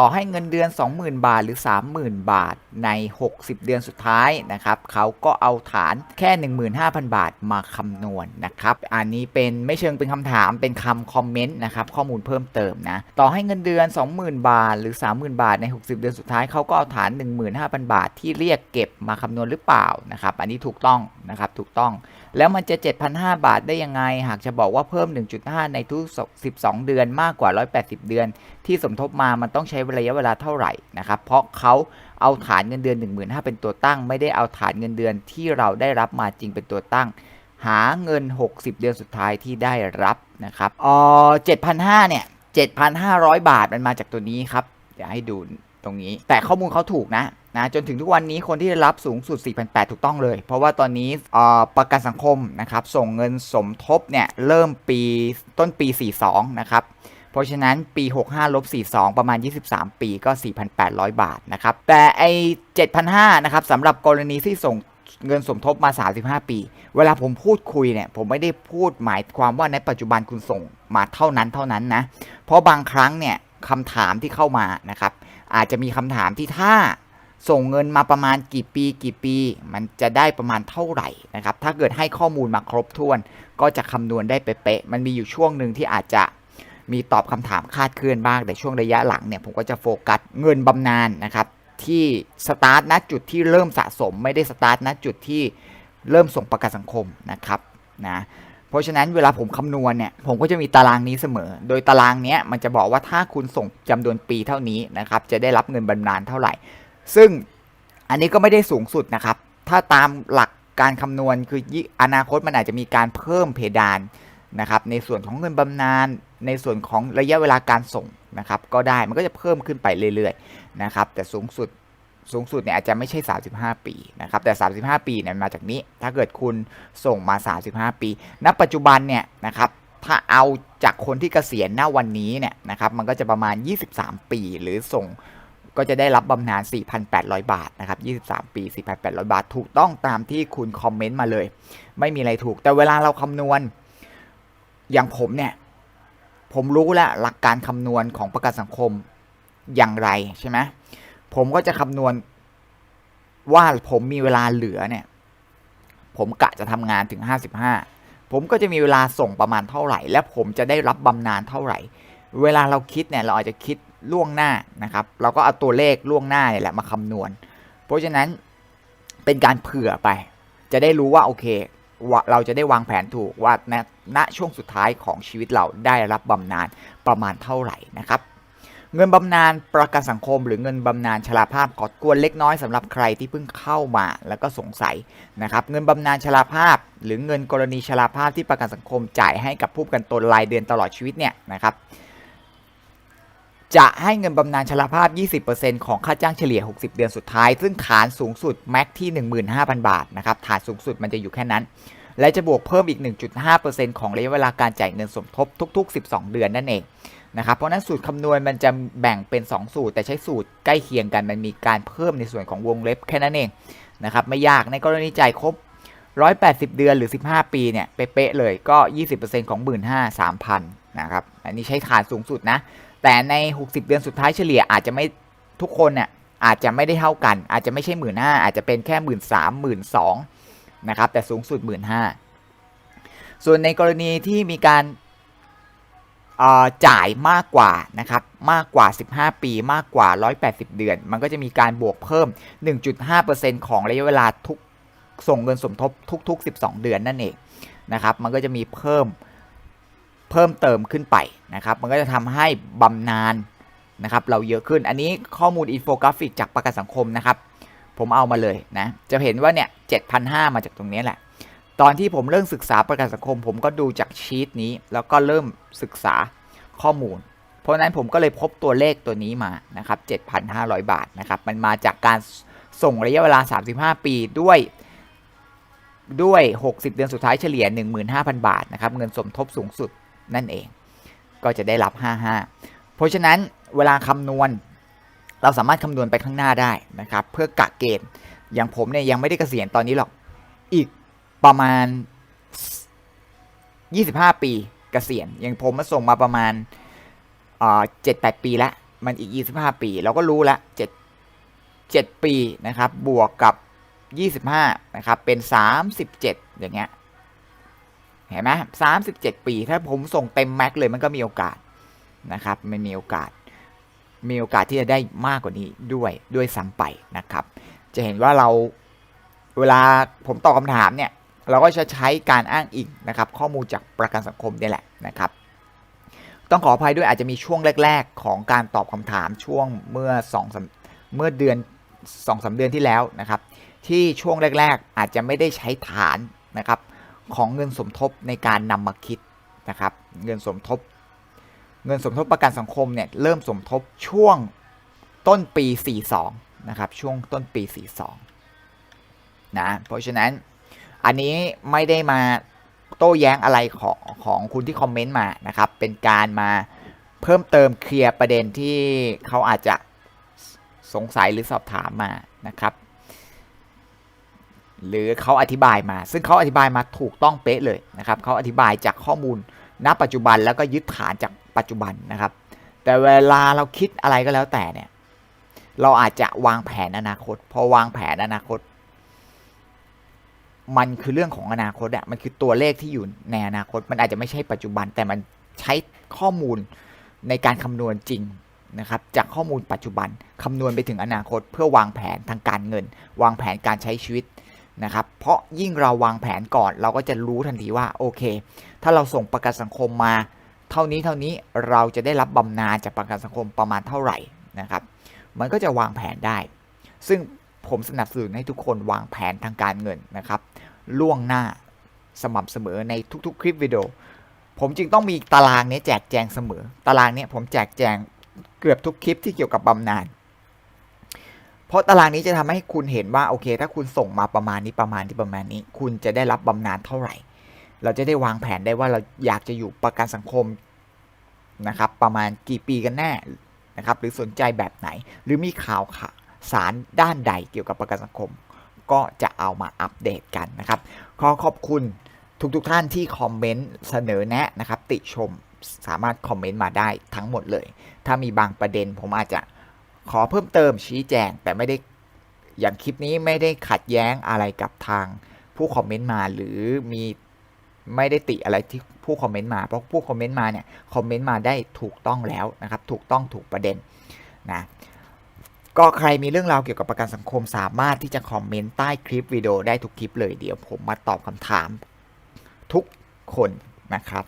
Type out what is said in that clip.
ต่อให้เงินเดือน 20,000 บาทหรือ 30,000 บาทใน 60 เดือนสุดท้ายนะครับเขาก็เอาฐานแค่ 15,000 บาทมาคำนวณนะครับ อันนี้เป็นไม่เชิงเป็นคำถามเป็นคำคอมเมนต์นะครับข้อมูลเพิ่มเติมนะต่อให้เงินเดือน 20,000 บาท หรือ 30,000 บาทใน 60 เดือนสุดท้ายเขาก็เอาฐาน 15,000 บาทที่เรียกเก็บมาคำนวณหรือเปล่านะครับอันนี้ถูกต้อง นะครับถูกต้องแล้วมันจะ 7,500 บาทได้ยังไง หากจะบอกว่าเพิ่ม 1.5 ในทุก 12 เดือนมากกว่า 180 เดือน ที่สมทบมามันต้องใช้ระยะเวลาเท่าไหร่นะครับเพราะเขาเอาฐานเงินเดือน 15,000 เป็นตัวตั้ง ไม่ได้เอาฐานเงินเดือนที่เราได้รับมาจริงเป็นตัวตั้ง หาเงิน 60 เดือนสุดท้ายที่ได้รับนะครับอ๋อ7,500เนี่ย7,500 บาทมันมาจากตัวนี้ครับเดี๋ยวให้ดูตรงนี้ แต่ข้อมูลเขาถูกนะนะจนถึงทุกวันนี้คนที่ได้รับสูงสุด 4,800 ถูกต้องเลย เพราะว่าตอนนี้ประกันสังคมนะครับส่งเงินสมทบเนี่ยเริ่มปีต้นปี 42 นะครับเพราะฉะนั้นปี 65ลบ42 ประมาณ 23 ปีก็ 4,800 บาทนะครับแต่ไอ้7,500นะครับสำหรับกรณีที่ส่งเงินสมทบมา 35 ปี เวลาผมพูดคุยเนี่ยผมไม่ได้พูดหมายความว่าในปัจจุบันคุณส่งมาเท่านั้นเท่านั้นนะเพราะบางครั้งเนี่ยคำถามที่เข้ามานะครับ อาจจะมีคำถามที่ถ้าส่งเงินมาประมาณกี่ปีกี่ปี มันจะได้ประมาณเท่าไหร่นะครับ ถ้าเกิดให้ข้อมูลมาครบถ้วน ก็จะคำนวณได้เป๊ะๆมันมีอยู่ช่วงหนึ่งที่อาจจะมีตอบคำถามคาดเคลื่อนบ้าง แต่ช่วงระยะหลังเนี่ยผมก็จะโฟกัสเงินบำนาญนะครับ ที่สตาร์ทณจุดที่เริ่มสะสม ไม่ได้สตาร์ทณจุดที่เริ่มส่งประกันสังคมนะครับนะ เพราะฉะนั้นเวลาผมคำนวณเนี่ยผมก็จะมีตารางนี้เสมอ โดยตารางเนี้ยมันจะบอกว่าถ้าคุณส่งจำนวนปีเท่านี้นะครับจะได้รับเงินบำนาญเท่าไหร่ ซึ่งอันนี้ก็ไม่ได้สูงสุดนะครับ ถ้าตามหลักการคำนวณคืออนาคตมันอาจจะมีการเพิ่มเพดานนะครับในส่วนของเงินบำนาญในส่วนของระยะเวลาการส่งนะครับก็ได้มันก็จะเพิ่มขึ้นไปเรื่อยๆนะครับแต่สูงสุด สูงสุดเนี่ยอาจจะไม่ใช่ 35 ปีนะครับแต่ 35 ปีเนี่ยมาจากนี้ ถ้าเกิดคุณส่งมา 35 ปี ณ ปัจจุบันเนี่ยนะครับถ้าเอาจากคนที่เกษียณณวันนี้เนี่ยนะครับมันก็จะประมาณ 23 ปีหรือส่งก็จะได้รับบำนาญ 4,800 บาทนะครับ 23 ปี 4,800 บาท ถูกต้องตามที่คุณคอมเมนต์มาเลย ไม่มีอะไรถูก แต่เวลาเราคำนวณ อย่างผมเนี่ย ผมรู้แล้วหลักการคำนวณของประกันสังคมอย่างไรใช่ไหม ผมก็จะคำนวณว่าผมมีเวลาเหลือเนี่ย ผมกะจะทำงานถึง 55 ผมก็จะมีเวลาส่งประมาณเท่าไหร่ และผมจะได้รับบำนาญเท่าไหร่ เวลาเราคิดเนี่ยเราอาจจะคิดล่วงหน้านะครับ เราก็เอาตัวเลขล่วงหน้าเนี่ยแหละมาคำนวณ เพราะฉะนั้นเป็นการเผื่อไป จะได้รู้ว่าโอเคเราจะได้วางแผนถูกว่าณณช่วงสุดท้ายของชีวิตเราได้รับบำนาญประมาณเท่าไหร่นะครับ เงินบำนาญประกันสังคม หรือเงินบำนาญชราภาพกดกวนเล็กน้อยสำหรับใครที่เพิ่งเข้ามาแล้วก็สงสัยนะครับเงินบำนาญชราภาพ หรือเงินกรณีชราภาพที่ประกันสังคมจ่ายให้กับผู้ประกันตนรายเดือนตลอดชีวิตเนี่ยนะครับจะให้เงินบำนาญชราภาพ 20%ของค่าจ้างเฉลี่ย 60 เดือนสุดท้าย ซึ่งฐานสูงสุดแม็กที่ 15,000 บาทนะครับฐานสูงสุดมันจะอยู่แค่นั้น และจะบวกเพิ่มอีก 1.5%ของระยะเวลาการจ่ายเงินสมทบทุก ๆ 12 เดือนนั่นเอง นะครับเพราะนั้นสูตรคำนวณมันจะแบ่งเป็น 2 สูตร แต่ใช้สูตรใกล้เคียงกันมันมีการเพิ่มในส่วนของวงเล็บแค่นั้นเองนะครับไม่ยากในกรณีจ่ายครบ 180 เดือนหรือ 15 ปีเนี่ยเป๊ะเลยก็ 20%ของ15,000 3,000นะครับอันนี้ใช้ฐานสูงสุดนะ แต่ใน 60 เดือนสุดท้ายเฉลี่ยอาจจะไม่ทุกคนเนี่ยอาจจะไม่ได้เท่ากัน อาจจะไม่ใช่1 5ื่นห้าอาจจะเป็นแค่1 3 0 0 0 0 1 2 0 0นสองนะครับแต่สูงสุด1 5ื่นห้าส่วนในกรณีที่มีการ จ่ายมากกว่านะครับมากกว่า 15 ปีมากกว่า 180 เดือน มันก็จะมีการบวกเพิ่ม 1.5%ของระยะเวลาทุกส่งเงินสมทบทุก ๆ 12 เดือนนั่นเองนะครับมันก็จะมีเพิ่มเพิ่มเติมขึ้นไปนะครับ มันก็จะทำให้บำนาญนะครับ เราเยอะขึ้น อันนี้ข้อมูลอินโฟกราฟิกจากประกันสังคมนะครับ ผมเอามาเลยนะ จะเห็นว่าเนี่ย7,500มาจากตรงนี้แหละ ตอนที่ผมเริ่มศึกษาประกันสังคม ผมก็ดูจากชีตนี้ แล้วก็เริ่มศึกษาข้อมูล เพราะฉะนั้นผมก็เลยพบตัวเลขตัวนี้มานะครับ 7,500 บาทนะครับ มันมาจากการส่งระยะเวลา 35 ปีด้วยด้วย 60 เดือนสุดท้ายเฉลี่ย 15,000 บาทนะครับ เงินสมทบสูงสุดนั่นเอง ก็จะได้รับ 55 เพราะฉะนั้นเวลาคำนวณ เราสามารถคำนวณไปข้างหน้าได้นะครับ เพื่อกะเกณฑ์อย่างผมเนี่ยยังไม่ได้เกษียณตอนนี้หรอก อีก ประมาณ 25 ปีเกษียณอย่างผมมาส่งมาประมาณเจ็ดแปดปีล้วมันอีก 25 ปี เราก็รู้ละ7 7ปีนะครับ บวกกับ 25 นะครับ เป็น 37 อย่างเงี้ยเห็นไหม37ปี ถ้าผมส่งเต็มแม็กเลยมันก็มีโอกาสนะครับ มันมีโอกาส มีโอกาสที่จะได้มากกว่านี้ด้วยด้วยซ้ำไปนะครับ จะเห็นว่าเราเวลาผมตอบคำถามเนี่ย เราก็จะใช้การอ้างอิงนะครับข้อมูลจากประกันสังคมนี่แหละนะครับต้องขออภัยด้วยอาจจะมีช่วงแรก ๆ ของการตอบคำถามช่วงเมื่อสองเมื่อเดือนสองสาเดือนที่แล้วนะครับ ที่ช่วงแรก ๆ อาจจะไม่ได้ใช้ฐานนะครับของเงินสมทบในการนำมาคิดนะครับ เงินสมทบ เงินสมทบประกันสังคมเนี่ยเริ่มสมทบช่วงต้นปี 42นะครับช่วงต้นปี 42นะเพราะฉะนั้น อันนี้ไม่ได้มาโต้แย้งอะไรของของคุณที่คอมเมนต์มานะครับ เป็นการมาเพิ่มเติมเคลียร์ประเด็นที่เขาอาจจะสงสัยหรือสอบถามมานะครับ หรือเขาอธิบายมา ซึ่งเขาอธิบายมาถูกต้องเป๊ะเลยนะครับเขาอธิบายจากข้อมูลณปัจจุบันแล้วก็ยึดฐานจากปัจจุบันนะครับ แต่เวลาเราคิดอะไรก็แล้วแต่เนี่ย เราอาจจะวางแผนอนาคต พอวางแผนอนาคต มันคือเรื่องของอนาคตอะมันคือตัวเลขที่อยู่ในอนาคต มันอาจจะไม่ใช่ปัจจุบัน แต่มันใช้ข้อมูลในการคำนวณจริงนะครับ จากข้อมูลปัจจุบันคำนวณไปถึงอนาคต เพื่อวางแผนทางการเงิน วางแผนการใช้ชีวิตนะครับ เพราะยิ่งเราวางแผนก่อน เราก็จะรู้ทันทีว่าโอเค ถ้าเราส่งประกันสังคมมา เท่านี้เท่านี้เราจะได้รับบำนาญจากประกันสังคมประมาณเท่าไหร่นะครับ มันก็จะวางแผนได้ ซึ่ง ผมสนับสนุนให้ทุกคนวางแผนทางการเงินนะครับล่วงหน้าสม่ำเสมอในทุกๆ คลิปวิดีโอ ผมจึงต้องมีตารางนี้แจกแจงเสมอ ตารางนี้ผมแจกแจงเกือบทุกคลิปที่เกี่ยวกับบำนาญเพราะตารางนี้จะทำให้คุณเห็นว่าโอเค ถ้าคุณส่งมาประมาณนี้ประมาณนี้ประมาณนี้ คุณจะได้รับบำนาญเท่าไหร่ เราจะได้วางแผนได้ว่าเราอยากจะอยู่ประกันสังคมนะครับ ประมาณกี่ปีกันแน่นะครับ หรือสนใจแบบไหน หรือมีข่าวข่าว สารด้านใดเกี่ยวกับประกันสังคม ก็จะเอามาอัปเดตกันนะครับขอขอบคุณทุกๆทท่านที่คอมเมนต์เสนอแนะนะครับ ติชมสามารถคอมเมนต์มาได้ทั้งหมดเลย ถ้ามีบางประเด็นผมอาจจะขอเพิ่มเติมชี้แจง แต่ไม่ได้อย่างคลิปนี้ไม่ได้ขัดแย้งอะไรกับทางผู้คอมเมนต์มาหรือมีไม่ได้ติอะไรที่ผู้คอมเมนต์มาเพราะผู้คอมเมนต์มาเนี่ยคอมเมนต์มาได้ถูกต้องแล้วนะครับ ถูกต้องถูกประเด็นนะ ก็ใครมีเรื่องราวเกี่ยวกับประกันสังคมสามารถที่จะคอมเมนต์ใต้คลิปวิดีโอได้ทุกคลิปเลยเดี๋ยวผมมาตอบคำถามทุกคนนะครับ